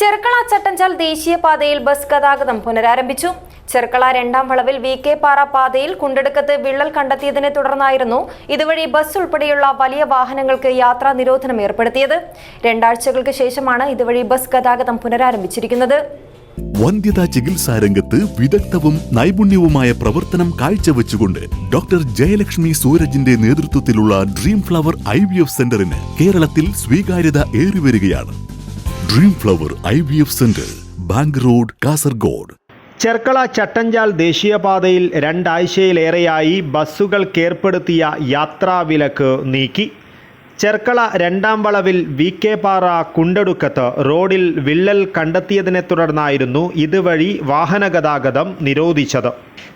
ചെർക്കള ചട്ടഞ്ചാൽ ദേശീയപാതയിൽ ബസ് ഗതാഗതം പുനരാരംഭിച്ചു. ചെർക്കള രണ്ടാം വളവിൽ വി കെ പാറ പാതയിൽ കുണ്ടെടുക്കത്ത് വിള്ളൽ കണ്ടെത്തിയതിനെ തുടർന്നായിരുന്നു ഇതുവഴി ബസ് ഉൾപ്പെടെയുള്ള വലിയ വാഹനങ്ങൾക്ക് യാത്രാ നിരോധനം ഏർപ്പെടുത്തിയത്. രണ്ടാഴ്ചകൾക്ക് ശേഷമാണ് ഇതുവഴി ബസ് ഗതാഗതം പുനരാരംഭിച്ചിരിക്കുന്നത്. വന്ധ്യതാ ചികിത്സാ രംഗത്ത് വിദഗ്ധവും നൈപുണ്യവുമായ പ്രവർത്തനം കാഴ്ചവെച്ചുകൊണ്ട് ഡോക്ടർ ജയലക്ഷ്മി സൂരജിന്റെ നേതൃത്വത്തിലുള്ള ഡ്രീം ഫ്ലവർ ഐ സെന്ററിന് കേരളത്തിൽ സ്വീകാര്യത ഏറിവരികയാണ്. Dream flower I V F centre bank road Kasaragod Cherkala Chattanchal ദേശീയപാതയിൽ രണ്ടാഴ്ചയിലേറെയായി ബസ്സുകൾക്കേർപ്പെടുത്തിയ യാത്രാവിലക്ക് നീക്കി. ചെർക്കള രണ്ടാം വളവിൽ വി കെ പാറ കുണ്ടടുക്കത്ത് റോഡിൽ വിള്ളൽ കണ്ടെത്തിയതിനെ തുടർന്നായിരുന്നു ഇതുവഴി വാഹനഗതാഗതം നിരോധിച്ചത്.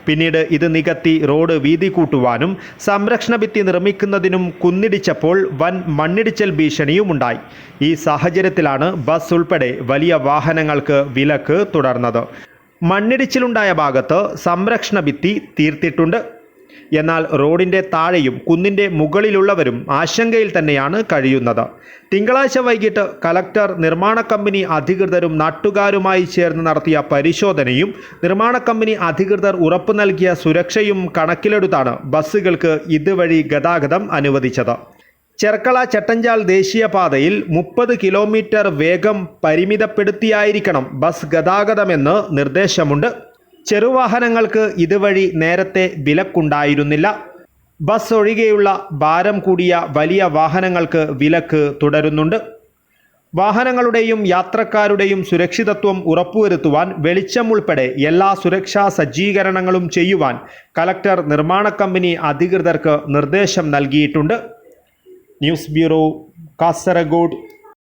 പിന്നീട് ഇത് നികത്തി റോഡ് വീതി കൂട്ടുവാനും സംരക്ഷണ ഭിത്തി നിർമ്മിക്കുന്നതിനും കുന്നിടിച്ചപ്പോൾ വൻ മണ്ണിടിച്ചൽ ഭീഷണിയുമുണ്ടായി ഈ സാഹചര്യത്തിലാണ് ബസ് ഉൾപ്പെടെ വലിയ വാഹനങ്ങൾക്ക് വിലക്ക് തുടർന്നത്. മണ്ണിടിച്ചിലുണ്ടായ ഭാഗത്ത് സംരക്ഷണ ഭിത്തി തീർത്തിട്ടുണ്ട്. എന്നാൽ റോഡിന്റെ താഴെയും കുന്നിന്റെ മുകളിലുള്ളവരും ആശങ്കയിൽ തന്നെയാണ് കഴിയുന്നത്. തിങ്കളാഴ്ച വൈകിട്ട് കലക്ടർ നിർമ്മാണ കമ്പനി അധികൃതരും നാട്ടുകാരുമായി ചേർന്ന് നടത്തിയ പരിശോധനയും നിർമ്മാണ കമ്പനി അധികൃതർ ഉറപ്പു നൽകിയ സുരക്ഷയും കണക്കിലെടുത്താണ് ബസ്സുകൾക്ക് ഇതുവഴി ഗതാഗതം അനുവദിച്ചത്. ചെർക്കള ചട്ടഞ്ചാൽ ദേശീയപാതയിൽ മുപ്പത് കിലോമീറ്റർ വേഗം പരിമിതപ്പെടുത്തിയായിരിക്കണം ബസ് ഗതാഗതമെന്ന് നിർദ്ദേശമുണ്ട്. ചെറുവാഹനങ്ങൾക്ക് ഇതുവഴി നേരത്തെ വിലക്കുണ്ടായിരുന്നില്ല. ബസ് ഒഴികെയുള്ള ഭാരം കൂടിയ വലിയ വാഹനങ്ങൾക്ക് വിലക്ക് തുടരുന്നുണ്ട്. വാഹനങ്ങളുടെയും യാത്രക്കാരുടെയും സുരക്ഷിതത്വം ഉറപ്പുവരുത്തുവാൻ വെളിച്ചം ഉൾപ്പെടെ എല്ലാ സുരക്ഷാ സജ്ജീകരണങ്ങളും ചെയ്യുവാൻ കലക്ടർ നിർമ്മാണ കമ്പനി അധികൃതർക്ക് നിർദ്ദേശം നൽകിയിട്ടുണ്ട്. News bureau Kasaragod.